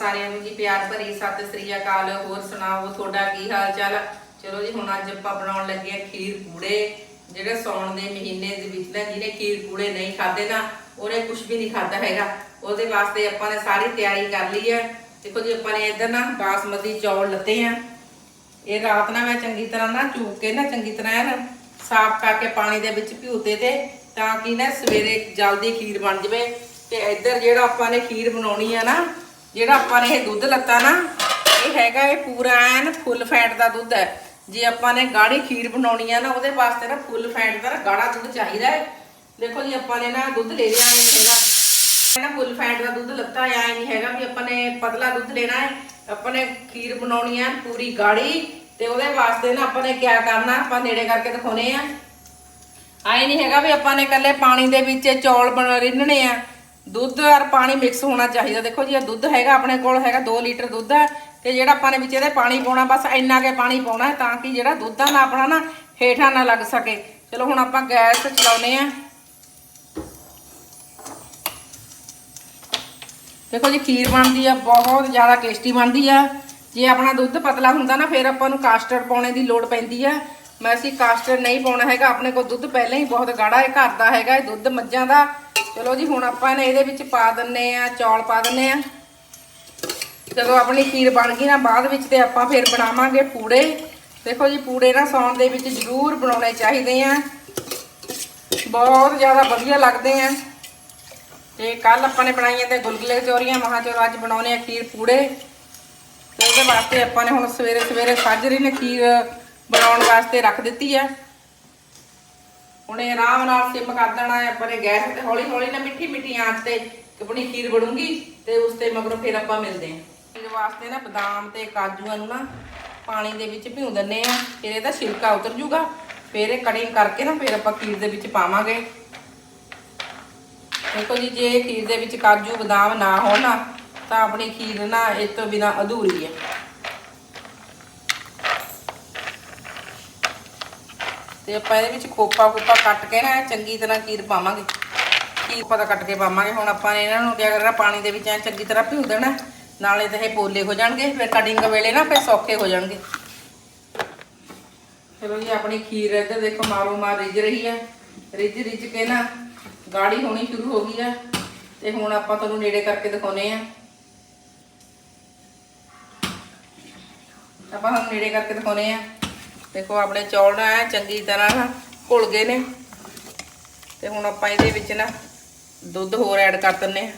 ਸਾਰਿਆਂ ਨੂੰ ਜੀ ਪਿਆਰ ਭਰੀ ਸਤਿ ਸ੍ਰੀ ਅਕਾਲ। ਹੋਰ ਸੁਣਾਓ, ਤੁਹਾਡਾ ਕੀ ਹਾਲ ਚਾਲ ਚਲੋ ਜੀ, ਹੁਣ ਅੱਜ ਆਪਾਂ ਬਣਾਉਣ ਲੱਗੇ ਆ ਖੀਰ ਪੂੜੇ, ਜਿਹੜੇ ਸੌਣ ਦੇ ਮਹੀਨੇ ਦੇ ਵਿੱਚ ਨਾ ਜਿਹਨੇ ਖੀਰ ਪੂੜੇ ਨਹੀਂ ਖਾਦੇ ਨਾ, ਉਹਨੇ ਕੁਝ ਵੀ ਨਹੀਂ ਖਾਦਾ ਹੈਗਾ। ਉਹਦੇ ਵਾਸਤੇ ਆਪਾਂ ਨੇ ਸਾਰੀ ਤਿਆਰੀ ਕਰ ਲਈ ਹੈ। ਦੇਖੋ ਜੀ, ਆਪਾਂ ਨੇ ਇੱਧਰ ਨਾ ਬਾਸਮਤੀ ਚੌਲ ਲੱਤੇ ਆ। ਇਹ ਰਾਤ ਨਾ ਮੈਂ ਚੰਗੀ ਤਰ੍ਹਾਂ ਨਾ ਚੂਕ ਕੇ ਨਾ ਚੰਗੀ ਤਰ੍ਹਾਂ ਐਨ ਸਾਫ਼ ਕਰਕੇ ਪਾਣੀ ਦੇ ਵਿੱਚ ਭਿਉਤੇ ਤੇ ਤਾਂ ਕਿ ਨਾ ਸਵੇਰੇ ਜਲਦੀ ਖੀਰ ਬਣ ਜਵੇ। ਤੇ ਇੱਧਰ ਜਿਹੜਾ ਆਪਾਂ ਨੇ ਖੀਰ ਬਣਾਉਣੀ ਆ ਨਾ ਜਿਹੜਾ ਆਪਾਂ ਨੇ ਇਹ ਦੁੱਧ ਲੱਤਾ ਨਾ, ਇਹ ਹੈਗਾ ਇਹ ਪੂਰਾ ਐਨ ਫੁੱਲ ਫੈਟ ਦਾ ਦੁੱਧ ਹੈ। ਜੇ ਆਪਾਂ ਨੇ ਗਾੜੀ ਖੀਰ ਬਣਾਉਣੀ ਆ ਨਾ, ਉਹਦੇ ਵਾਸਤੇ ਨਾ ਫੁੱਲ ਫੈਟ ਦਾ ਨਾ ਗਾੜਾ ਦੁੱਧ ਚਾਹੀਦਾ ਹੈ। ਦੇਖੋ ਜੀ, ਆਪਾਂ ਨੇ ਨਾ ਦੁੱਧ ਲੈ ਲਿਆ ਨਹੀਂ ਹੈਗਾ ਨਾ ਫੁੱਲ ਫੈਟ ਦਾ ਦੁੱਧ ਲੱਤਾ ਆਇਆ ਨਹੀਂ ਹੈਗਾ ਵੀ ਆਪਾਂ ਨੇ ਪਤਲਾ ਦੁੱਧ ਲੈਣਾ ਹੈ। ਆਪਾਂ ਨੇ ਖੀਰ ਬਣਾਉਣੀ ਹੈ ਪੂਰੀ ਗਾੜੀ ਤੇ ਉਹਦੇ ਵਾਸਤੇ ਨਾ ਆਪਾਂ ਨੇ ਕੀ ਕਰਨਾ, ਆਪਾਂ ਨੇੜੇ ਕਰਕੇ ਦਿਖਾਉਨੇ ਆ। ਆਏ ਨਹੀਂ ਹੈਗਾ ਵੀ ਆਪਾਂ ਨੇ ਇਕੱਲੇ ਪਾਣੀ ਦੇ ਵਿੱਚ ਚੌਲ ਬਣ ਰਿੰਨਣੇ ਆ। ਦੁੱਧ ਔਰ ਪਾਣੀ ਮਿਕਸ ਹੋਣਾ ਚਾਹੀਦਾ। ਦੇਖੋ ਜੀ, ਇਹ ਦੁੱਧ ਹੈਗਾ ਆਪਣੇ ਕੋਲ, ਹੈਗਾ 2 ਲੀਟਰ ਦੁੱਧ ਹੈ ਤੇ ਜਿਹੜਾ ਆਪਾਂ ਨੇ ਵਿੱਚ ਇਹਦੇ ਪਾਣੀ ਪਾਉਣਾ, ਬਸ ਇੰਨਾ ਕੇ ਪਾਣੀ ਪਾਉਣਾ ਹੈ ਤਾਂ ਕਿ ਜਿਹੜਾ ਦੁੱਧ ਆ ਨਾ ਆਪਣਾ ਨਾ ਹੇਠਾਂ ਨਾ ਲੱਗ ਸਕੇ। ਚਲੋ ਹੁਣ ਆਪਾਂ ਗੈਸ ਚਲਾਉਨੇ ਆ ਦੇਖੋ ਜੀ, ਖੀਰ ਬਣਦੀ ਆ, ਬਹੁਤ ਜ਼ਿਆਦਾ ਟੇਸਟੀ ਬਣਦੀ ਆ। ਜੇ ਆਪਣਾ ਦੁੱਧ ਪਤਲਾ ਹੁੰਦਾ ਨਾ, ਫਿਰ ਆਪਾਂ ਨੂੰ ਕਾਸਟਰਡ ਪਾਉਣੇ ਦੀ ਲੋੜ ਪੈਂਦੀ ਆ। ਮੈਂ ਅਸੀਂ ਕਾਸਟਰਡ ਨਹੀਂ ਪਾਉਣਾ ਹੈਗਾ, ਆਪਣੇ ਕੋਲ ਦੁੱਧ ਪਹਿਲਾਂ ਹੀ ਬਹੁਤ ਗਾੜਾ ਹੈ, ਘਰ ਦਾ ਹੈਗਾ, ਇਹ ਦੁੱਧ ਮੱਝਾਂ ਦਾ। ਚਲੋ ਜੀ, ਹੁਣ ਆਪਾਂ ਨੇ ਇਹਦੇ ਵਿੱਚ ਪਾ ਦਿੰਨੇ ਆ, ਚੌਲ ਪਾ ਦਿੰਨੇ ਆ। ਜਦੋਂ ਆਪਣੀ ਖੀਰ ਬਣ ਗਈ ਨਾ, ਬਾਅਦ ਵਿੱਚ ਤੇ ਆਪਾਂ ਫਿਰ ਬਣਾਵਾਂਗੇ ਪੂੜੇ। ਦੇਖੋ ਜੀ, ਪੂੜੇ ਨਾ ਸੌਣ ਦੇ ਵਿੱਚ ਜ਼ਰੂਰ ਬਣਾਉਣੇ ਚਾਹੀਦੇ ਆ। ਬਹੁਤ ਜ਼ਿਆਦਾ ਵਧੀਆ ਲੱਗਦੇ ਆ। ਤੇ ਕੱਲ ਆਪਾਂ ਨੇ ਬਣਾਈਆਂ ਤੇ ਗੁਲਗੁਲੇ ਕਚੋਰੀਆਂ ਮਹਾਂ ਚਲੋ ਅੱਜ ਬਣਾਉਣੇ ਆ ਖੀਰ ਪੂੜੇ। ਤੇ ਉਹਦੇ ਵਾਸਤੇ ਆਪਾਂ ਨੇ ਹੁਣ ਸਵੇਰੇ ਸਵੇਰੇ ਸਾਜਰੀ ਨੇ ਖੀਰ ਬਣਾਉਣ ਵਾਸਤੇ ਰੱਖ ਦਿੱਤੀ ਆ। ਹੁਣ ਇਹ ਆਰਾਮ ਨਾਲ ਸਿਮ ਕਰ ਦੇਣਾ ਹੈ, ਆਪਾਂ ਗੈਸ ਤੇ ਹੌਲੀ ਹੌਲੀ ਨਾ ਮਿੱਠੀ ਮਿੱਠੀ ਆਂਚ ਤੇ ਆਪਣੀ ਖੀਰ ਬਣੂਗੀ ਤੇ ਉਸ ਤੇ ਮਗਰੋਂ ਫਿਰ ਆਪਾਂ ਮਿਲਦੇ ਹਾਂ। ਇਹਦੇ ਵਾਸਤੇ ਨਾ ਬਦਾਮ ਤੇ ਕਾਜੂਆਂ ਨੂੰ ਨਾ ਪਾਣੀ ਦੇ ਵਿੱਚ ਭਿਉਂ ਦਿੰਨੇ ਆ ਫਿਰ ਇਹਦਾ ਛਿਲਕਾ ਉਤਰ ਜੂਗਾ। ਫਿਰ ਇਹ ਕਟਿੰਗ ਕਰਕੇ ਨਾ ਫਿਰ ਆਪਾਂ ਖੀਰ ਦੇ ਵਿੱਚ ਪਾਵਾਂਗੇ। ਦੇਖੋ ਜੀ, ਜੇ ਖੀਰ ਦੇ ਵਿੱਚ ਕਾਜੂ, ਬਦਾਮ ਨਾ ਹੋਣ ਤਾਂ ਆਪਣੀ ਖੀਰ ਨਾ ਇਹ ਤੋਂ ਬਿਨਾ ਅਧੂਰੀ ਹੈ। ਤੇ ਆਪਾਂ ਇਹਦੇ ਵਿੱਚ ਖੋਪਾ ਖੋਪਾ ਕੱਟ ਕੇ ਨਾ ਚੰਗੀ ਤਰ੍ਹਾਂ ਖੀਰ ਪਾਵਾਂਗੇ। ਖੀਰ ਪਤਾ ਕੱਟ ਕੇ ਪਾਵਾਂਗੇ। ਹੁਣ ਆਪਾਂ ਨੇ ਇਹਨਾਂ ਨੂੰ ਕੀ ਕਰਨਾ, ਪਾਣੀ ਦੇ ਵਿੱਚ ਐ ਚੰਗੀ ਤਰ੍ਹਾਂ ਭਿਉ ਦੇਣਾ। ਨਾਲੇ ਤਾਂ ਇਹ ਪੋਲੇ ਹੋ ਜਾਣਗੇ, ਫਿਰ ਕਟਿੰਗ ਵੇਲੇ ਨਾ ਫਿਰ ਸੌਖੇ ਹੋ ਜਾਣਗੇ। ਚਲੋ ਜੀ, ਆਪਣੀ ਖੀਰ ਇੱਧਰ ਦੇਖੋ ਮਾਰੋ ਮਾਰ ਰਿੱਝ ਰਹੀ ਹੈ ਰਿੱਝ ਰਿੱਝ ਕੇ ਨਾ ਗਾੜੀ ਹੋਣੀ ਸ਼ੁਰੂ ਹੋ ਗਈ ਹੈ ਤੇ ਹੁਣ ਆਪਾਂ ਤੁਹਾਨੂੰ ਨੇੜੇ ਕਰਕੇ ਦਿਖਾਉਨੇ ਆ। ਆਪਾਂ ਤੁਹਾਨੂੰ ਨੇੜੇ ਕਰਕੇ ਦਿਖਾਉਨੇ ਆ। ਦੇਖੋ ਆਪਣੇ ਚੌਲ ਨਾ ਚੰਗੀ ਤਰ੍ਹਾਂ ਨਾ ਘੁਲ ਗਏ ਨੇ। ਤੇ ਹੁਣ ਆਪਾਂ ਇਹਦੇ ਵਿੱਚ ਨਾ ਦੁੱਧ ਹੋਰ ਐਡ ਕਰ ਦਿੰਨੇ ਆ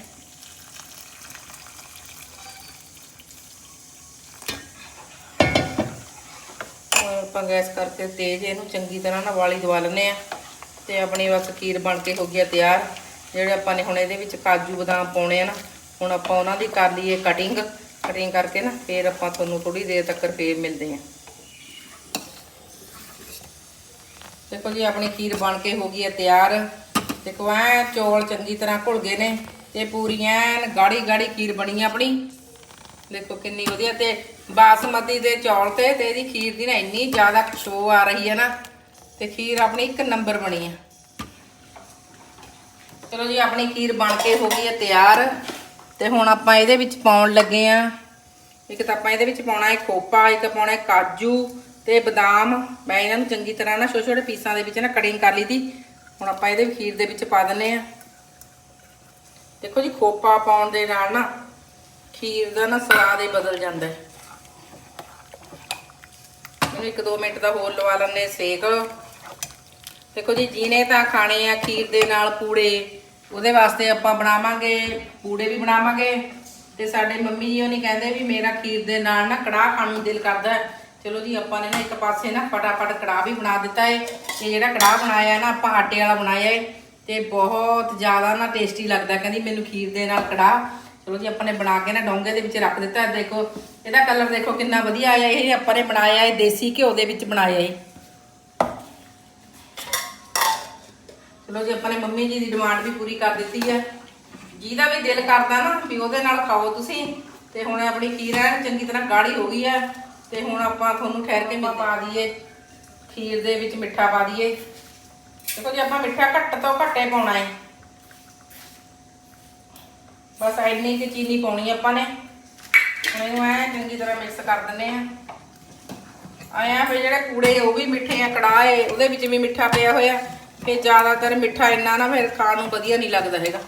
ਆਪਾਂ ਗੈਸ ਕਰਕੇ ਤੇਜ਼ ਇਹਨੂੰ ਚੰਗੀ ਤਰ੍ਹਾਂ ਨਾਲ ਵਾਲੀ ਦਵਾ ਲੈਂਦੇ ਆ ਤੇ ਆਪਣੀ ਬਸ ਖੀਰ ਬਣ ਕੇ ਹੋ ਗਿਆ ਤਿਆਰ। ਜਿਹੜੇ ਆਪਾਂ ਨੇ ਹੁਣ ਇਹਦੇ ਵਿੱਚ ਕਾਜੂ ਬਦਾਮ ਪਾਉਣੇ ਆ ਨਾ, ਹੁਣ ਆਪਾਂ ਉਹਨਾਂ ਦੀ ਕਰ ਲਈਏ ਕਟਿੰਗ ਕਟਿੰਗ ਕਰਕੇ ਨਾ ਫੇਰ ਆਪਾਂ ਤੁਹਾਨੂੰ ਥੋੜੀ ਦੇਰ ਤੱਕ ਫੇਰ ਮਿਲਦੇ ਆ ਦੇਖੋ ਜੀ, ਆਪਣੀ ਖੀਰ ਬਣ ਕੇ ਹੋ ਗਈ ਹੈ ਤਿਆਰ। ਦੇਖੋ, ਐ ਚੌਲ ਚੰਗੀ ਤਰ੍ਹਾਂ ਘੁਲ ਗਏ ਨੇ ਤੇ ਪੂਰੀ ਐਨ ਗਾੜੀ ਗਾੜੀ ਖੀਰ ਬਣੀ ਆਪਣੀ। ਦੇਖੋ ਕਿੰਨੀ ਵਧੀਆ ਤੇ ਬਾਸਮਤੀ ਦੇ ਚੌਲ ਤੇ ਤੇ ਇਹਦੀ ਖੀਰ ਦੀ ਨਾ ਇੰਨੀ ਜ਼ਿਆਦਾ ਖੁਸ਼ਬੂ ਆ ਰਹੀ ਹੈ ਨਾ, ਤੇ ਖੀਰ ਆਪਣੀ ਇੱਕ ਨੰਬਰ ਬਣੀ ਆ। ਚਲੋ ਜੀ, ਆਪਣੀ ਖੀਰ ਬਣ ਕੇ ਹੋ ਗਈ ਹੈ ਤਿਆਰ। ਤੇ ਹੁਣ ਆਪਾਂ ਇਹਦੇ ਵਿੱਚ ਪਾਉਣ ਲੱਗੇ ਆ। ਇੱਕ ਤਾਂ ਆਪਾਂ ਇਹਦੇ ਵਿੱਚ ਪਾਉਣਾ ਹੈ ਖੋਪਾ, ਇੱਕ ਪਾਉਣਾ ਹੈ ਕਾਜੂ ਤੇ ਬਦਾਮ, ਮੈਂ ਇਹਨਾਂ ਨੂੰ ਚੰਗੀ ਤਰ੍ਹਾਂ ਨਾ ਛੋਟੇ ਛੋਟੇ ਪੀਸਾਂ ਦੇ ਵਿੱਚ ਨਾ ਕਟਿੰਗ ਕਰ ਲਈ ਤੀ। ਹੁਣ ਆਪਾਂ ਇਹਦੇ ਖੀਰ ਦੇ ਵਿੱਚ ਪਾ ਦਿੰਨੇ ਆ ਦੇਖੋ ਜੀ, ਖੋਪਾ ਪਾਉਣ ਦੇ ਨਾਲ ਨਾ ਖੀਰ ਦਾ ਨਾ ਸਵਾਦ ਹੀ ਬਦਲ ਜਾਂਦਾ ਹੈ। ਇਹਨੂੰ ਇੱਕ ਦੋ ਮਿੰਟ ਦਾ ਹੋਰ ਲਵਾ ਲੈਣੇ ਸੇਕ। ਦੇਖੋ ਜੀ ਜਿਹਨੇ ਤਾਂ ਖਾਣੇ ਆ ਖੀਰ ਦੇ ਨਾਲ ਪੂੜੇ, ਉਹਦੇ ਵਾਸਤੇ ਆਪਾਂ ਬਣਾਵਾਂਗੇ, ਪੂੜੇ ਵੀ ਬਣਾਵਾਂਗੇ। ਤੇ ਸਾਡੇ ਮੰਮੀ ਜੀ ਉਹ ਨਹੀਂ ਕਹਿੰਦੇ ਵੀ ਮੇਰਾ ਖੀਰ ਦੇ ਨਾਲ ਨਾ ਕੜਾਹ ਖਾਣ ਨੂੰ ਦਿਲ ਕਰਦਾ ਹੈ। ਚਲੋ ਜੀ, ਆਪਾਂ ਨੇ ਨਾ ਇੱਕ ਪਾਸੇ ਨਾ ਫਟਾਫਟ ਕੜਾਹ ਵੀ ਬਣਾ ਦਿੱਤਾ ਹੈ ਤੇ ਜਿਹੜਾ ਕੜਾਹ ਬਣਾਇਆ ਨਾ, ਆਪਾਂ ਆਟੇ ਵਾਲਾ ਬਣਾਇਆ ਹੈ ਤੇ ਬਹੁਤ ਜ਼ਿਆਦਾ ਨਾ ਟੇਸਟੀ ਲੱਗਦਾ, ਕਹਿੰਦੀ ਮੈਨੂੰ ਖੀਰ ਦੇ ਨਾਲ ਕੜਾਹ। ਚਲੋ ਜੀ, ਆਪਾਂ ਨੇ ਬਣਾ ਕੇ ਨਾ ਡੋਂਗੇ ਦੇ ਵਿੱਚ ਰੱਖ ਦਿੱਤਾ। ਦੇਖੋ, ਇਹਦਾ ਕਲਰ ਦੇਖੋ ਕਿੰਨਾ ਵਧੀਆ ਆਇਆ। ਇਹ ਆਪਾਂ ਨੇ ਬਣਾਇਆ ਹੈ ਦੇਸੀ ਘਿਓ ਦੇ ਵਿੱਚ ਬਣਾਇਆ ਏ। ਚਲੋ ਜੀ, ਆਪਾਂ ਨੇ ਮੰਮੀ ਜੀ ਦੀ ਡਿਮਾਂਡ ਵੀ ਪੂਰੀ ਕਰ ਦਿੱਤੀ ਹੈ ਜਿਹਦਾ ਵੀ ਦਿਲ ਕਰਦਾ ਨਾ ਵੀ ਉਹਦੇ ਨਾਲ ਖਾਓ ਤੁਸੀਂ। ਤੇ ਹੁਣ ਆਪਣੀ ਖੀਰ ਐਨ ਚੰਗੀ ਤਰ੍ਹਾਂ ਗਾੜੀ ਹੋ ਗਈ ਹੈ ਤੇ ਹੁਣ ਆਪਾਂ ਤੁਹਾਨੂੰ ਠਹਿਰ ਕੇ ਮਿੱਠਾ ਪਾ ਦਈਏ। ਖੀਰ ਦੇ ਵਿੱਚ ਮਿੱਠਾ ਪਾ ਦਈਏ। ਦੇਖੋ ਜੀ, ਆਪਾਂ ਮਿੱਠਾ ਘੱਟ ਤੋਂ ਘੱਟੇ ਪਾਉਣਾ ਹੈ। ਬਸ ਐਨੀ ਕਿ ਚੀਨੀ ਪਾਉਣੀ ਆਪਾਂ ਨੇ। ਹੁਣ ਇਹਨੂੰ ਐ ਚੰਗੀ ਤਰ੍ਹਾਂ ਮਿਕਸ ਕਰ ਦਿੰਨੇ ਆ ਆਇਆ ਫਿਰ ਜਿਹੜੇ ਕੂੜੇ ਉਹ ਵੀ ਮਿੱਠੇ ਆ ਕੜਾਏ ਉਹਦੇ ਵਿੱਚ ਵੀ ਮਿੱਠਾ ਪਿਆ ਹੋਇਆ। ਫਿਰ ਜ਼ਿਆਦਾਤਰ ਮਿੱਠਾ ਇੰਨਾ ਨਾ ਫਿਰ ਖਾਣ ਨੂੰ ਵਧੀਆ ਨਹੀਂ ਲੱਗਦਾ ਹੈਗਾ।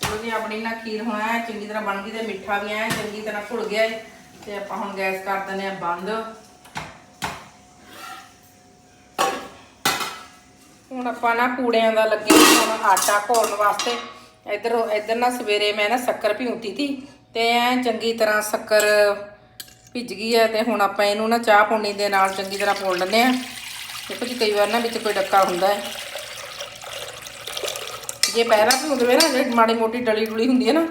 ਚਲੋ ਆਪਣੀ ਨਾ ਖੀਰ ਹੋਣਾ ਚੰਗੀ ਤਰ੍ਹਾਂ ਬਣ ਗਈ ਤੇ ਮਿੱਠਾ ਵੀ ਐ ਚੰਗੀ ਤਰ੍ਹਾਂ ਘੁਲ ਗਿਆ ਏ। ਤੇ ਆਪਾਂ ਹੁਣ ਗੈਸ ਕਰ ਦਿੰਦੇ ਆ ਬੰਦ। ਹੁਣ ਆਪਾਂ ਨਾ ਕੂੜਿਆਂ ਦਾ ਲੱਗੇ ਹੁਣ ਆਟਾ ਘੋਲਣ ਵਾਸਤੇ। ਇੱਧਰ ਇੱਧਰ ਨਾ ਸਵੇਰੇ ਮੈਂ ਨਾ ਸ਼ੱਕਰ ਭਿਉਂਤੀ ਸੀ ਤੇ ਐ ਚੰਗੀ ਤਰ੍ਹਾਂ ਸ਼ੱਕਰ ਭਿੱਜ ਗਈ ਹੈ ਤੇ ਹੁਣ ਆਪਾਂ ਇਹਨੂੰ ਨਾ ਚਾਹ ਪੌਣੀ ਦੇ ਨਾਲ ਚੰਗੀ ਤਰ੍ਹਾਂ ਪੋਲ ਲੈਂਦੇ ਆ ਦੇਖੋ ਜੀ, ਕਈ ਵਾਰ ਨਾ ਵਿੱਚ ਕੋਈ ਡੱਕਾ ਹੁੰਦਾ ਹੈ। ਜੇ ਪਹਿਲਾਂ ਭਿਉਂ ਦੇਵੇ ਨਾ, ਜੇ ਮਾੜੀ ਮੋਟੀ ਡਲੀ ਡੁਲੀ ਹੁੰਦੀ ਹੈ ਨਾ,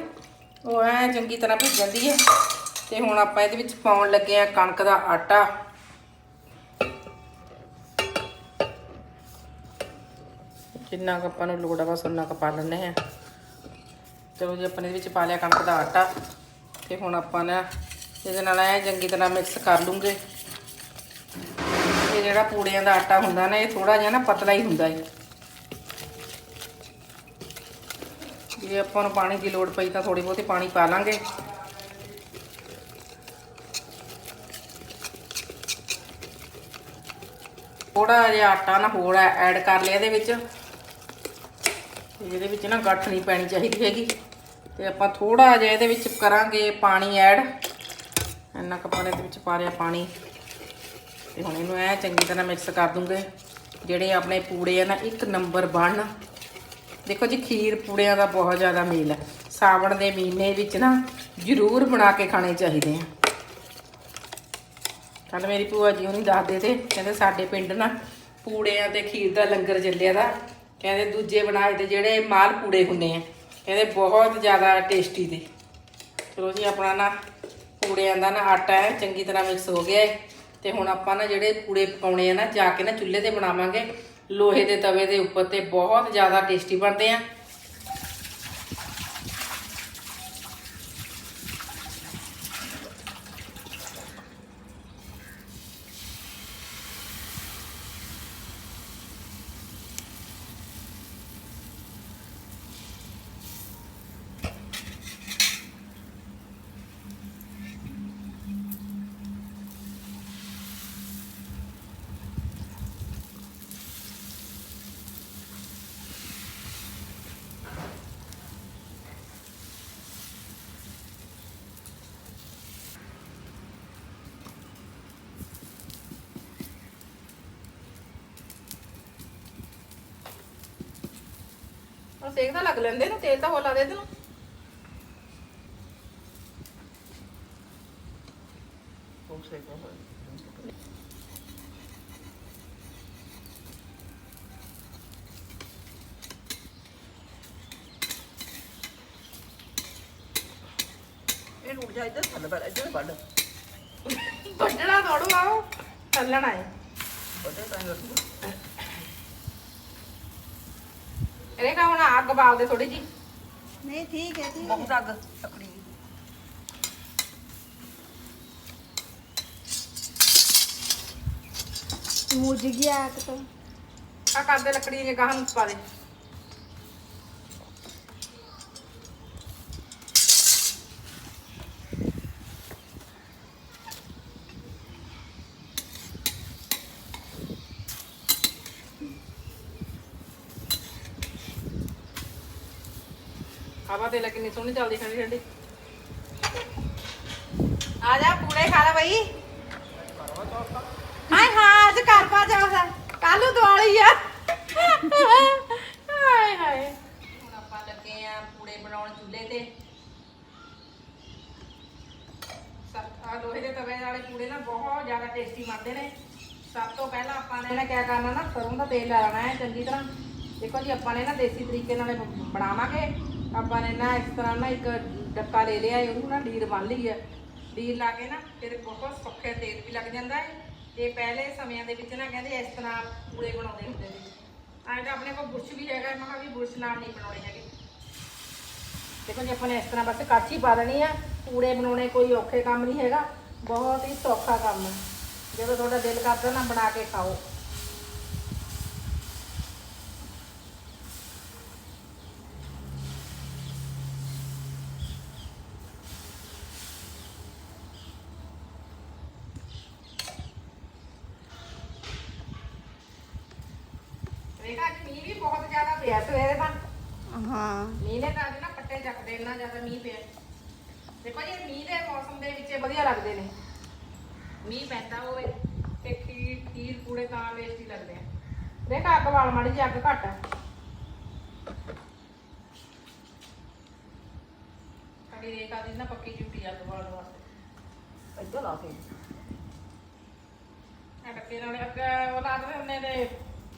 ਉਹ ਐ ਚੰਗੀ ਤਰ੍ਹਾਂ ਭਿੱਜ ਜਾਂਦੀ ਹੈ। ਤੇ ਹੁਣ ਆਪਾਂ ਇਹਦੇ ਵਿੱਚ ਪਾਉਣ ਲੱਗੇ ਆ ਕਣਕ ਦਾ ਆਟਾ। ਜਿੰਨਾ ਕੁ ਆਪਾਂ ਨੂੰ ਲੋੜ ਆ ਬਸ ਉਨਾ ਕੁ ਪਾ ਲੈਂਦੇ ਆ ਚਲੋ ਜੀ, ਆਪਾਂ ਨੇ ਇਹਦੇ ਵਿੱਚ ਪਾ ਲਿਆ ਕਣਕ ਦਾ ਆਟਾ ਤੇ ਹੁਣ ਆਪਾਂ ਨਾ ਇਹਦੇ ਨਾਲ ਐ ਚੰਗੀ ਤਰ੍ਹਾਂ ਮਿਕਸ ਕਰ ਲੂੰਗੇ। ਇਹ ਜਿਹੜਾ ਪੂੜਿਆਂ ਦਾ ਆਟਾ ਹੁੰਦਾ ਨਾ, ਇਹ ਥੋੜਾ ਜਿਹਾ ਨਾ ਪਤਲਾ ਹੀ ਹੁੰਦਾ ਹੈ ਜੇ ਆਪਾਂ ਨੂੰ ਪਾਣੀ ਦੀ ਲੋੜ ਪਈ ਤਾਂ ਥੋੜੀ ਬਹੁਤੀ ਪਾਣੀ ਪਾ ਲਾਂਗੇ। ਥੋੜਾ ਜਿਹਾ ਆਟਾ ਨਾ ਹੋਰ ਐਡ ਕਰ ਲਿਆ ਇਹਦੇ ਵਿੱਚ। ਇਹਦੇ ਵਿੱਚ ਨਾ ਗੱਠ ਨਹੀਂ ਪੈਣੀ ਚਾਹੀਦੀ ਹੈਗੀ। ਤੇ ਆਪਾਂ ਥੋੜਾ ਜਿਹਾ ਇਹਦੇ ਵਿੱਚ ਕਰਾਂਗੇ ਪਾਣੀ ਐਡ। ਇੰਨਾ ਕੁ ਆਪਾਂ ਇਹਦੇ ਵਿੱਚ ਪਾ ਲਿਆ ਪਾਣੀ। ਤੇ ਹੁਣ ਇਹਨੂੰ ਐ ਚੰਗੀ ਤਰ੍ਹਾਂ ਮਿਕਸ ਕਰ ਦੂੰਗੇ। ਜਿਹੜੇ ਆਪਣੇ ਪੂੜੇ ਆ ਨਾ, ਇੱਕ ਨੰਬਰ ਬਣ। ਦੇਖੋ ਜੀ, ਖੀਰ ਪੂੜਿਆਂ ਦਾ ਬਹੁਤ ਜ਼ਿਆਦਾ ਮੇਲ ਹੈ। ਸਾਵਣ ਦੇ ਮਹੀਨੇ ਵਿੱਚ ਨਾ ਜ਼ਰੂਰ ਬਣਾ ਕੇ ਖਾਣੇ ਚਾਹੀਦੇ ਆ। ਕੱਲ ਮੇਰੀ ਭੂਆ ਜੀ ਉਹਨੀ ਦੱਸਦੇ ਤੇ, ਕਹਿੰਦੇ ਸਾਡੇ ਪਿੰਡ ਨਾ ਪੂੜਿਆਂ ਤੇ ਖੀਰ ਦਾ ਲੰਗਰ ਚੱਲਿਆ ਦਾ। ਕਹਿੰਦੇ ਦੂਜੇ ਬਣਾਏ ਤੇ ਜਿਹੜੇ ਮਾਲ ਪੂੜੇ ਹੁੰਦੇ ਆ, ਕਹਿੰਦੇ ਬਹੁਤ ਜ਼ਿਆਦਾ ਟੇਸਟੀ ਤੇ। ਚਲੋ ਜੀ, ਆਪਣਾ ਨਾ ਪੂੜਿਆਂ ਦਾ ਨਾ ਆਟਾ ਹੈ, ਚੰਗੀ ਤਰ੍ਹਾਂ ਮਿਕਸ ਹੋ ਗਿਆ ਹੈ। ਤੇ ਹੁਣ ਆਪਾਂ ਨਾ ਜਿਹੜੇ ਪੂੜੇ ਪਕਾਉਣੇ ਆ ਨਾ, ਜਾ ਕੇ ਨਾ ਚੁੱਲ੍ਹੇ ਤੇ ਬਣਾਵਾਂਗੇ। ਲੋਹੇ ਦੇ ਤਵੇ ਦੇ ਉੱਪਰ ਤੇ ਬਹੁਤ ਜ਼ਿਆਦਾ ਟੇਸਟੀ ਬਣਦੇ ਆ। ਉਹ ਸੇਕ ਤਾਂ ਲੱਗ ਲੈਂਦੇ ਨੂੰ ਤੇਲ ਤਾਂ ਹੋ ਲਾ ਦੇ ਤੈਨੂੰ ਇਹ ਰੁੜ ਜਾ ਇੱਧਰ ਥੱਲੇ ਬੈਠ ਇੱਧਰ ਵੱਢ। ਵੱਢਣਾ ਥੋੜੂ ਆਓ ਚੱਲਣਾ ਹੈ ਵੱਢੇ ਤਾਂ ਹੀ ਇਹਨੇ ਕਾ ਹੁਣ ਅੱਗ ਬਾਲ ਦੇ ਥੋੜੀ ਜੀ ਨਹੀਂ ਠੀਕ ਹੈ ਠੀਕ ਬਹੁਤ ਅੱਗ ਤਕੜੀ ਮੁੱਝ ਗਿਆ ਤਾਂ। ਆ ਕਰਦੇ ਲੱਕੜੀ ਜੇ ਗਾਹਾਂ ਨੂੰ ਪਾ ਦੇ। ਹਵਾ ਤੇ ਕਿੰਨੀ ਸੋਹਣੀ ਚੱਲਦੀ ਠੰਡੀ ਠੰਡੀ। ਆ ਜਾ, ਪੂੜੇ ਖਾ ਲੈ ਬਈ। ਹਾਏ ਹਾਂ ਅੱਜ ਘਰ ਪਾ ਜਾ ਕੱਲ ਨੂੰ ਦਿਵਾਲੀ ਆ। ਹਾਏ ਹਾਏ। ਹੁਣ ਆਪਾਂ ਲੱਗੇ ਆ ਪੂੜੇ ਬਣਾਉਣ ਚੁੱਲ੍ਹੇ ਤੇ। ਆ ਲੋਹੇ ਦੇ ਤਵੇ ਵਾਲੇ ਪੂੜੇ ਨਾ ਬਹੁਤ ਜ਼ਿਆਦਾ ਟੇਸਟੀ ਬਣਦੇ ਨੇ। ਸਭ ਤੋਂ ਪਹਿਲਾਂ ਆਪਾਂ ਨੇ ਨਾ ਕਿਆ ਕਰਨਾ ਨਾ, ਸਰੋਂ ਦਾ ਤੇਲ ਲੈ ਲੈਣਾ ਹੈ ਚੰਗੀ ਤਰ੍ਹਾਂ। ਦੇਖੋ ਜੀ, ਆਪਾਂ ਨੇ ਨਾ ਦੇਸੀ ਤਰੀਕੇ ਨਾਲ ਬਣਾਵਾਂਗੇ। ਆਪਾਂ ਨੇ ਨਾ ਇਸ ਤਰ੍ਹਾਂ ਨਾ ਇੱਕ ਡੱਕਾ ਲੈ ਲਿਆ ਹੈ, ਉਹਨੂੰ ਨਾ ਲੀਰ ਬੰਨ ਲਈ ਹੈ ਲੀਰ ਲਾ ਕੇ ਨਾ ਫਿਰ ਬਹੁਤ ਸੌਖੇ ਤੇਲ ਵੀ ਲੱਗ ਜਾਂਦਾ ਹੈ। ਤੇ ਪਹਿਲੇ ਸਮਿਆਂ ਦੇ ਵਿੱਚ ਨਾ ਕਹਿੰਦੇ ਇਸ ਤਰ੍ਹਾਂ ਪੂੜੇ ਬਣਾਉਂਦੇ ਹੁੰਦੇ ਸੀ। ਅੱਜ ਤਾਂ ਆਪਣੇ ਕੋਲ ਬੁਰਸ਼ ਵੀ ਹੈਗਾ ਮੈਂ ਕਿਹਾ ਵੀ ਬੁਰਸ਼ ਨਾਲ ਨਹੀਂ ਬਣਾਉਣੇ ਹੈਗੇ। ਦੇਖੋ ਜੀ ਆਪਾਂ ਨੇ ਇਸ ਤਰ੍ਹਾਂ ਬਸ ਕਾਚੀ ਪਾ ਦੇਣੀ ਆ। ਪੂੜੇ ਬਣਾਉਣੇ ਕੋਈ ਔਖੇ ਕੰਮ ਨਹੀਂ ਹੈਗਾ ਬਹੁਤ ਹੀ ਸੌਖਾ ਕੰਮ। ਹੈ ਜਦੋਂ ਤੁਹਾਡਾ ਦਿਲ ਕਰਦਾ ਨਾ ਬਣਾ ਕੇ ਖਾਓ ਪਿਆ ਸਵੇਰੇ ਤਾਂ हाँ ਮੀਂਹ ਨੇ ਨਾ ਪੱਟੇ ਚੱਕਦੇ ਇੰਨਾ ਜ਼ਿਆਦਾ ਮੀਂਹ ਪਿਆ। ਦੇਖੋ ਜੀ ਮੀਂਹ ਦੇ ਮੌਸਮ ਦੇ ਵਿੱਚ ਇਹ ਵਧੀਆ ਲੱਗਦੇ ਨੇ। ਮੀਂਹ ਪੈਂਦਾ ਹੋਵੇ ਤੇ ਖੀਰ ਖੀਰ ਪੂੜੇ ਤਾਂ ਵੇਸਟੀ ਲੱਗਦੇ ਆ। ਦੇਖ ਅੱਗ ਵਾਲ ਮਾੜੀ ਜਿਹੀ ਅੱਗ ਘੱਟ ਸਾਡੀ ਰੇਖਾ ਦੀ ਨਾ ਪੱਕੀ ਡਿਊਟੀ ਅੱਗ ਵਾਲਣ ਵਾਸਤੇ। ਇੱਧਰ ਲਾ ਕੇ। ਟੱਕੇ ਨਾਲ ਅੱਗੇ ਉਹ ਲਾਦੇ ਹੁੰਦੇ ਨੇ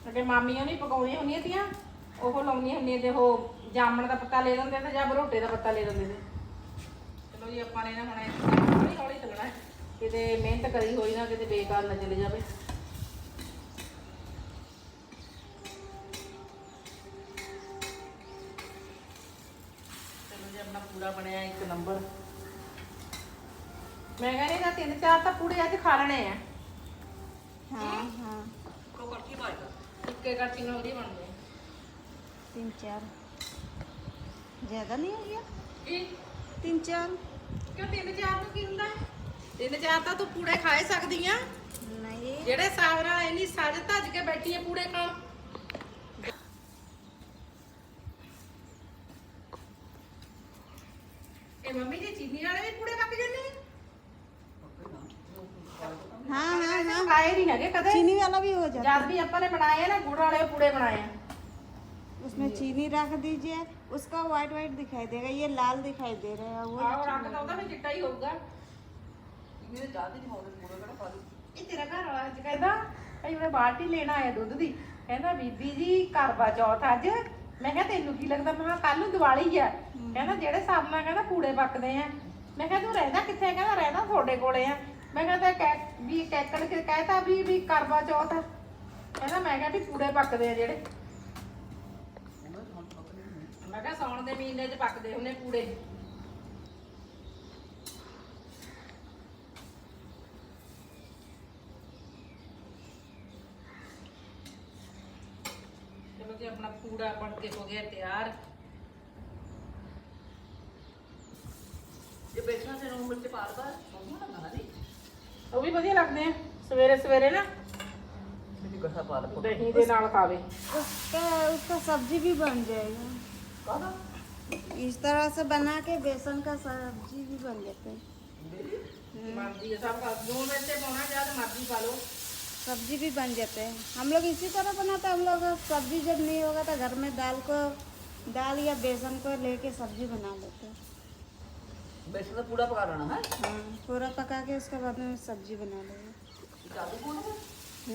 ਅੱਗੇ ਮਾਮੀਆਂ ਨਹੀਂ ਪਕਾਉਣੀਆਂ ਹੁੰਦੀਆਂ ਤੀਆਂ ਉਹ ਲਾਉਣੀਆਂ ਹੁੰਦੀਆਂ ਤੇ ਉਹ ਜਾਮਣ ਦਾ ਪੱਤਾ ਲੈ ਲੈਂਦੇ ਤੇ ਜਾਂ ਬਰੋਟੇ ਦਾ ਪੱਤਾ ਲੈ ਲੈਂਦੇ ਤੇ ਚਲੋ ਜੀ ਆਪਾਂ ਨੇ ਨਾ ਹੁਣ ਇਹ ਹੌਲੀ ਹੌਲੀ ਤਗਣਾ ਕਿਤੇ ਮਿਹਨਤ ਕਰੀ ਹੋਈ ਨਾ ਕਿਤੇ ਬੇਕਾਰ ਨਾ ਚਲੇ ਜਾਵੇ। ਬਣਿਆ ਇੱਕ ਨੰਬਰ। ਮੈਂ ਕਹਿੰਦੀ ਨਾ ਤਿੰਨ ਚਾਰ ਤਾਂ ਪੂੜੇ ਅੱਜ ਖਾ ਲੈਣੇ ਆ। ਹਾਂ ਹਾਂ। ਕੋ ਕਰਤੀ ਬਾਈ ਇੱਕੇ ਕਰਤੀ ਨਾਲ ਦੀ ਬਣਦੇ। ਤਿੰਨ ਚਾਰ। चार ज्यादा नहीं हो गया ਕੀ तीन चार ਕਿਉਂ ਤਿੰਨ ਚਾਰ ਨੂੰ ਕੀ ਹੁੰਦਾ ਹੈ? ਤਿੰਨ ਚਾਰ ਤਾਂ ਤੂੰ ਪੂੜੇ ਖਾਏ ਸਕਦੀ ਆ नहीं ਜਿਹੜੇ ਸਾਗ ਨਾਲ ਇੰਨੀ ਸੱਜ ਧੱਜ ਕੇ ਬੈਠੀ ਹੈ ਪੂੜੇ ਖਾਣ ਇਹ ਮੰਮੀ ਜੀ ਚੀਨੀ ਵਾਲੇ ਵੀ ਪੂੜੇ ਪੱਕ ਜਾਂਦੇ ਆ हाँ हाँ हाँ ਖਾਏ ਨਹੀਂ ਹੈਗੇ ਕਦੇ चीनी वाला भी हो जाता ਜਦ ਵੀ ਆਪਾਂ ਨੇ ਬਣਾਏ ਆ ਨਾ ਗੁੜ ਵਾਲੇ ਪੂੜੇ ਬਣਾਏ ਆ है उसमें चीनी रख दीजिए उसका व्हाइट व्हाइट दिखाई देगा ये लाल दिखाई दे रहा है वो ਆਹ ਰੰਗ ਤਾਂ ਉਹਦਾ ਵੀ ਚਿੱਟਾ ਹੀ ਹੋਊਗਾ ਇਹਨੇ ਜ਼ਿਆਦਾ ਨਹੀਂ ਹੋਵੇ ਪੂਰਾ ਕਿਹੜਾ ਪਾ ਲਈ ਇਹ ਤੇਰਾ ਘਰ ਵਾਲਾ ਅੱਜ ਕਹਿੰਦਾ ਭਈ ਉਹਨੇ ਬਾਲਟੀ ਲੈਣ ਆਇਆ ਦੁੱਧ ਦੀ ਕਹਿੰਦਾ ਬੀਬੀ ਜੀ ਕਰਵਾ ਚੌਥ ਅੱਜ ਮੈਂ ਕਿਹਾ ਤੈਨੂੰ ਕੀ ਲੱਗਦਾ ਮੈਂ ਕਿਹਾ ਕੱਲ ਨੂੰ ਦੀਵਾਲੀ ਆ ਕਹਿੰਦਾ ਜਿਹੜੇ ਹਿਸਾਬ ਨਾਲ ਕਹਿੰਦਾ ਪੂੜੇ ਪੱਕਦੇ ਆ ਮੈਂ ਕਿਹਾ ਤੂੰ ਰਹਿੰਦਾ ਕਿੱਥੇ ਕਹਿੰਦਾ ਰਹਿੰਦਾ ਤੁਹਾਡੇ ਕੋਲੇ ਆ ਮੈਂ ਕਿਹਾ ਤੇ ਕਹਿ ਵੀ ਕੈਕੜ ਕੇ ਕਹਿਤਾ ਵੀ ਵੀ ਕਰਵਾ ਚੌਥ ਆ। ਕਹਿੰਦਾ ਮੈਂ ਕਿਹਾ ਵੀ ਪੂੜੇ ਪੱਕਦੇ ਆ ਜਿਹੜੇ ਮੈਂ ਕਿਹਾ ਸੌਣ ਦੇ ਮਹੀਨੇ 'ਚ ਪੱਕਦੇ ਹੁੰਨੇ ਪੂੜੇ ਚਲੋ ਜੀ ਆਪਣਾ ਪੂੜਾ ਬਣ ਕੇ ਹੋ ਗਿਆ ਤਿਆਰ ਜੇ ਬੈਠਣਾ ਤੇ ਨੂੰ ਮਿਰਚ ਪਾ ਲਦਾ ਸੋਹਣਾ ਲੱਗਣਾ ਨਹੀਂ ਉਹ ਵੀ ਵਧੀਆ ਲੱਗਦੇ ਆ ਸਵੇਰੇ ਸਵੇਰੇ ਨਾ ਮੈਨੂੰ ਕਸਾ ਪਾ ਲਾ ਦਹੀਂ ਦੇ ਨਾਲ ਖਾਵੇ उसका उसका सब्जी भी बन जाएगा इस तरह से बना के बेसन का सब्ज़ी भी बन जाते हैं। सब्ज़ी भी बन जाते हैं। हम लोग इसी तरह बनाते हैं। हम लोग सब्ज़ी जब नहीं होगा तो घर में दाल को दाल या बेसन को लेके सब्ज़ी बना लेते हैं। बेसन पूरा पका लेना है? हाँ पूरा पका के उसके बाद में सब्ज़ी बना लेंगे।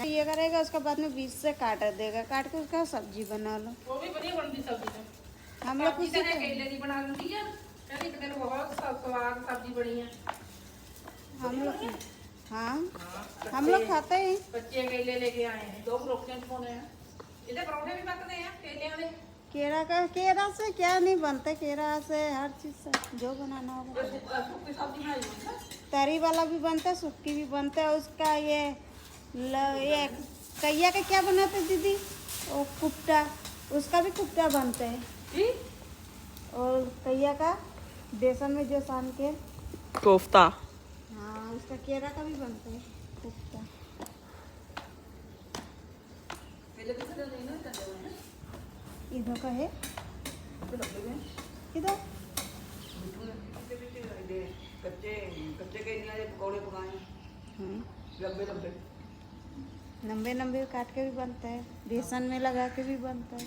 ये करेगा उसके बाद में बीच से काट देगा। काट के उसका सब्ज़ी बना लो। वो भी बढ़िया बनती सब्ज़ी हम लोग बना लूँगी यार। कल बहुत स्वाद सब्ज़ी बनी है। हम लोग हाँ, हाँ? हम लोग खाते हैं। बच्चे केले लेके आए हैं। दो परोठे हैं। इधर परोठे भी पकते हैं केले वाले। केरा का केरा से क्या नहीं बनता केरा से हर चीज़ से जो बनाना होगा तरी वाला भी बनता है सुखी भी बनता है उसका ये ये कैया का क्या बनाते दीदी? वो कुप्टा उसका भी कुप्टा बनता है। और कैया का? बेसन में जो सान के। कोफ्ता। हाँ उसका केरा का भी बनता है कोफ्ता। इधर का है। इधर। हम्म। लंबे लंबे। काट के भी बनता है बेसन में लगा के भी बनता है।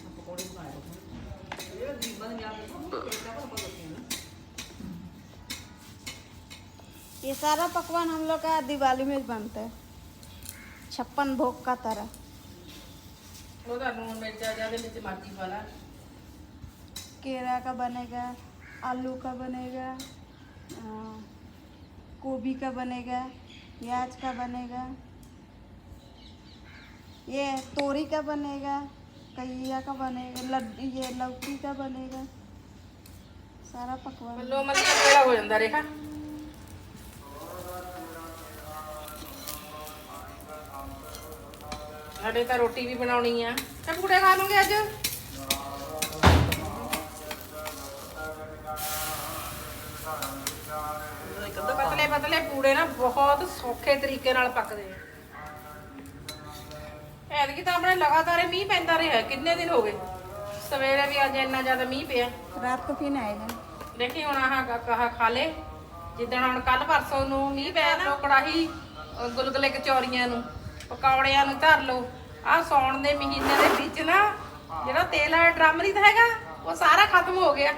ये सारा पकवान हम लोग का दिवाली में बनता है। छप्पन भोग का तरह। केरा का बनेगा आलू का बनेगा गोभी का बनेगा प्याज का बनेगा ये तोरी का बनेगा कैया का बनेगा लड्डू ये लौकी का बनेगा सारा पकवान ਮੱਲੋ ਮੱਲੀ ਕਿਹੜਾ ਹੋ ਜਾਂਦਾ ਰੇਖਾ ਸਾਡੇ ਤਾਂ ਰੋਟੀ ਵੀ ਬਣਾਉਣੀ ਆ ਤੇ ਪੂੜੇ ਖਾ ਲੂਗੇ ਅੱਜ ਇੱਕ ਅੱਧਾ ਪਤਲੇ ਪਤਲੇ ਪੂੜੇ ਨਾ ਬਹੁਤ ਸੌਖੇ ਤਰੀਕੇ ਨਾਲ ਪੱਕਦੇ ਆ ਐਤਕੀ ਤਾਂ ਆਪਣੇ ਲਗਾਤਾਰ ਹੀ ਮੀਂਹ ਪੈਂਦਾ ਰਿਹਾ ਕਿੰਨੇ ਦਿਨ ਹੋ ਗਏ ਸਵੇਰੇ ਵੀ ਅੱਜ ਇੰਨਾ ਜ਼ਿਆਦਾ ਮੀਂਹ ਪਿਆ रात को फिर आएगा ਦੇਖੀ ਹੁਣ ਆਹ ਕ- ਕਹਾ ਖਾ ਲੇ ਜਿੱਦਣ ਹੁਣ ਕੱਲ ਪਰਸੋਂ ਨੂੰ ਮੀਂਹ ਪਿਆ ਨਾ ਕੜਾਹੀ ਅਹ ਗੁਲਗੁਲੇ ਕਚੌਰੀਆਂ ਨੂੰ ਪਕੌੜਿਆਂ ਨੂੰ ਧਰ ਲਓ ਆਹ ਸੌਣ ਦੇ ਮਹੀਨੇ ਦੇ ਵਿੱਚ ਨਾ ਜਿਹੜਾ ਤੇਲ ਵਾਲਾ ਡਰਮ ਨਹੀਂ ਤਾਂ ਹੈਗਾ ਉਹ ਸਾਰਾ ਖਤਮ ਹੋ ਗਿਆ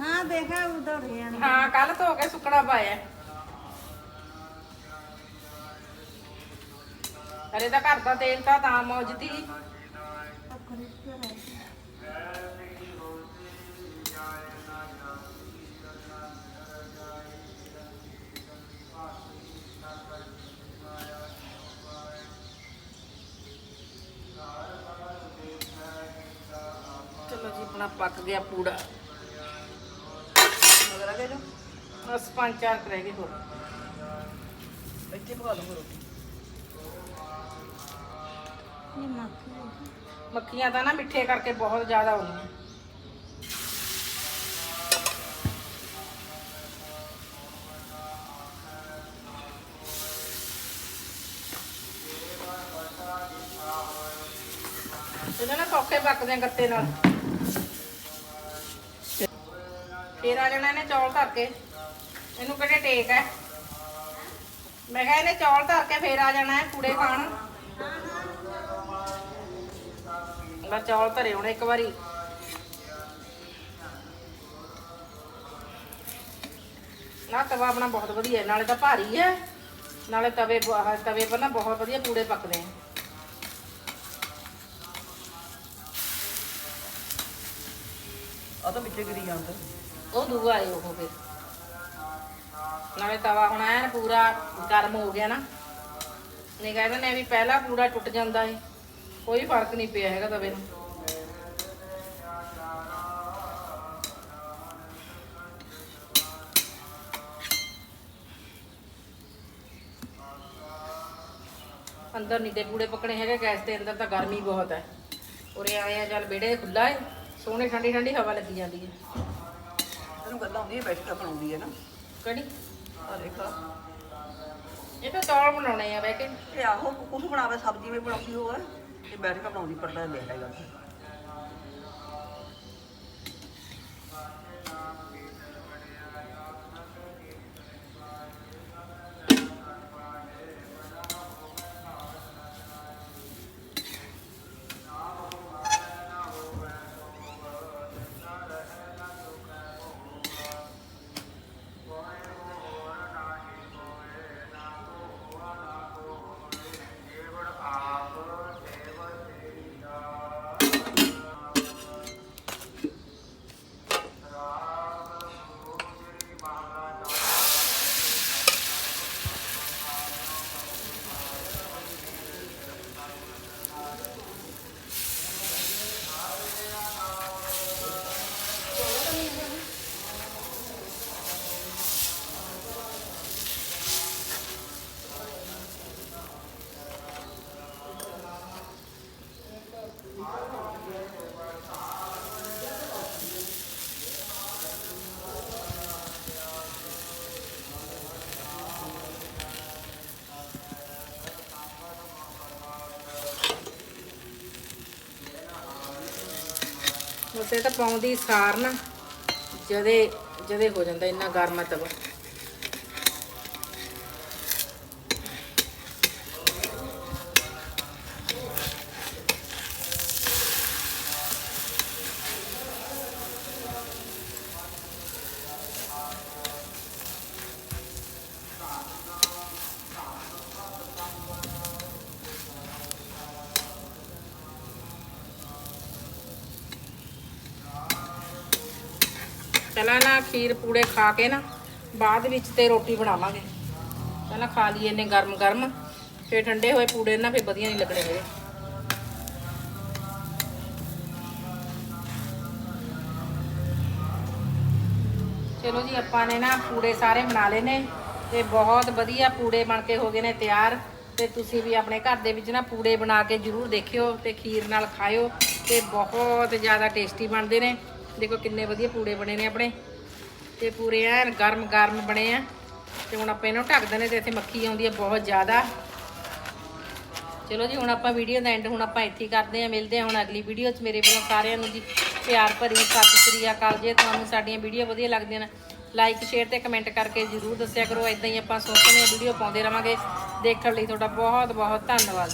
हाँ देखा उधर है ਹਾਂ ਕੱਲ ਧੋ ਕੇ ਸੁੱਕਣਾ ਪਾਇਆ ਅਰੇ ਤਾਂ ਘਰ ਦਾ ਤੇਲ ਤਾਂ ਤਾਂ ਮੌਜ ਚਲੋ ਜੀ, ਆਪਣਾ ਪੱਕ ਗਿਆ ਪੂੜਾ। ਮਗਰ ਆ ਗਏ ਜੋ। ਬਸ ਪੰਜ ਚਾਰ ਕੁ ਰਹਿ ਹੋਰ। ਇੱਥੇ ਪਕਾ ਲਓ ਰੋਟੀ। ਮੱਖੀਆਂ ਤਾਂ ਨਾ ਮਿੱਠੇ ਕਰਕੇ ਬਹੁਤ ਜ਼ਿਆਦਾ ਹੋਣੀਆਂ ਇਹਨਾਂ ਨਾਲ ਸੌਖੇ ਪੱਕਦੇ ਆ ਗੱਤੇ ਨਾਲ। ਫੇਰ ਆ ਜਾਣਾ ਇਹਨੇ ਚੌਲ ਧਰ ਕੇ। ਇਹਨੂੰ ਕਿਹੜੇ ਟੇਕ ਹੈ? ਮੈਂ ਕਿਹਾ ਇਹਨੇ ਚੌਲ ਧਰ ਕੇ ਫੇਰ ਆ ਜਾਣਾ ਹੈ ਕੂੜੇ ਖਾਣ। ਮੈਂ ਚੌਲ ਧਰੇ ਹੁਣ ਇੱਕ ਵਾਰੀ। ਨਾ ਤਵਾ ਆਪਣਾ ਬਹੁਤ ਵਧੀਆ ਨਾਲੇ ਤਾਂ ਭਾਰੀ ਹੈ। ਨਾਲੇ ਤਵੇ ਤਵੇ ਪਰ ਨਾ ਬਹੁਤ ਵਧੀਆ ਪੂੜੇ ਪੱਕਦੇ ਆ। ਆ ਤਾਂ ਵਿੱਚੇ ਗਿਰੀ ਜਾਂਦਾ। ਉਹ ਦੂਆ ਹੈ ਉਹ ਫਿਰ। ਨਾਲੇ ਤਵਾ ਹੁਣ ਐਨ ਪੂਰਾ ਗਰਮ ਹੋ ਗਿਆ ਨਾ। ਨਹੀਂ ਕਹਿੰਦੇ ਨੇ ਵੀ ਪਹਿਲਾ ਪੂਰਾ ਟੁੱਟ ਜਾਂਦਾ ਏ। ਕੋਈ ਫ਼ਰਕ ਨਹੀਂ ਪਿਆ ਹੈਗਾ ਤਵੇ ਨੂੰ। ਅੰਦਰ ਨਹੀਂ ਤੇ ਪੂੜੇ ਪਕਣੇ ਹੈਗੇ ਗੈਸ ਦੇ ਅੰਦਰ ਤਾਂ ਗਰਮੀ ਬਹੁਤ ਹੈ। ਉਰੇ ਆਏ ਆ ਚੱਲ ਵਿਹੜੇ ਖੁੱਲਾ ਏ ਸੋਹਣੀ ਠੰਡੀ ਠੰਡੀ ਹਵਾ ਲੱਗੀ ਜਾਂਦੀ ਹੈ ਤੈਨੂੰ ਗੱਲਾਂ ਹੁੰਦੀਆਂ ਬੈਸਟ ਬਣਾਉਂਦੀ ਹੈ ਨਾ। ਕਿਹੜੀ? ਆ ਦੇਖ ਇਹ ਤਾਂ ਚੌਲ ਬਣਾਉਣੇ ਆ ਬਹਿ ਕੇ। ਇਹ ਆਹੋ ਕੁਝ ਬਣਾਵੇ ਸਬਜ਼ੀ ਵਿੱਚ ਬਣਾਉਂਦੀ ਹੋਵੇ ਇਹ ਬੈਠ ਕੇ ਬਣਾਉਂਦੀ ਪਰਦਾ ਲੈ ਗੱਲ ਉਸੇ ਤਾਂ ਪਾਉਂਦੀ ਸਾਰ ਨਾ ਜਦੇ ਜਦੇ ਹੋ ਜਾਂਦਾ ਇੰਨਾ ਗਰਮ ਹੈ ਤਵਾ। ਪਹਿਲਾਂ ਨਾ ਖੀਰ ਪੂੜੇ ਖਾ ਕੇ ਨਾ ਬਾਅਦ ਵਿੱਚ ਤੇ ਰੋਟੀ ਬਣਾਵਾਂਗੇ। ਪਹਿਲਾਂ ਖਾ ਲਈਏ ਨੇ ਗਰਮ ਗਰਮ ਫਿਰ ਠੰਡੇ ਹੋਏ ਪੂੜੇ ਨਾ ਫਿਰ ਵਧੀਆ ਨਹੀਂ ਲੱਗਣੇ ਹੈਗੇ। ਚਲੋ ਜੀ, ਆਪਾਂ ਨੇ ਨਾ ਪੂੜੇ ਸਾਰੇ ਬਣਾ ਲਏ ਨੇ ਤੇ ਬਹੁਤ ਵਧੀਆ ਪੂੜੇ ਬਣ ਕੇ ਹੋ ਗਏ ਨੇ ਤਿਆਰ। ਤੇ ਤੁਸੀਂ ਵੀ ਆਪਣੇ ਘਰ ਦੇ ਵਿੱਚ ਨਾ ਪੂੜੇ ਬਣਾ ਕੇ ਜਰੂਰ ਦੇਖਿਓ ਤੇ ਖੀਰ ਨਾਲ ਖਾਇਓ ਤੇ ਬਹੁਤ ਜ਼ਿਆਦਾ ਟੇਸਟੀ ਬਣਦੇ ਨੇ। ਦੇਖੋ ਕਿੰਨੇ ਵਧੀਆ ਪੂੜੇ ਬਣੇ ਨੇ ਆਪਣੇ। ਤੇ ਪੂਰੇ ਐਨ ਗਰਮ ਗਰਮ ਬਣੇ ਆ। ਤੇ ਹੁਣ ਆਪਾਂ ਇਹਨਾਂ ਨੂੰ ਢੱਕ ਦਿੰਦੇ ਤੇ ਇੱਥੇ ਮੱਖੀ ਆਉਂਦੀ ਹੈ ਬਹੁਤ ਜ਼ਿਆਦਾ। ਚਲੋ ਜੀ, ਹੁਣ ਆਪਾਂ ਵੀਡੀਓ ਦਾ ਐਂਡ ਹੁਣ ਆਪਾਂ ਇੱਥੇ ਹੀ ਕਰਦੇ ਹਾਂ। ਮਿਲਦੇ ਹਾਂ ਹੁਣ ਅਗਲੀ ਵੀਡੀਓ 'ਚ। ਮੇਰੇ ਵੱਲੋਂ ਸਾਰਿਆਂ ਨੂੰ ਜੀ, ਪਿਆਰ ਭਰੀ ਸਤਿ ਸ੍ਰੀ ਅਕਾਲ। ਜੇ ਤੁਹਾਨੂੰ ਸਾਡੀਆਂ ਵੀਡੀਓ ਵਧੀਆ ਲੱਗਦੀਆਂ ਨੇ ਲਾਈਕ ਸ਼ੇਅਰ ਤੇ ਕਮੈਂਟ ਕਰਕੇ ਜਰੂਰ ਦੱਸਿਆ ਕਰੋ। ਇਦਾਂ ਹੀ ਆਪਾਂ ਸੋਚਦੇ ਹਾਂ ਵੀਡੀਓ ਪਾਉਂਦੇ ਰਵਾਂਗੇ। ਦੇਖਣ ਲਈ ਤੁਹਾਡਾ ਬਹੁਤ ਬਹੁਤ ਧੰਨਵਾਦ।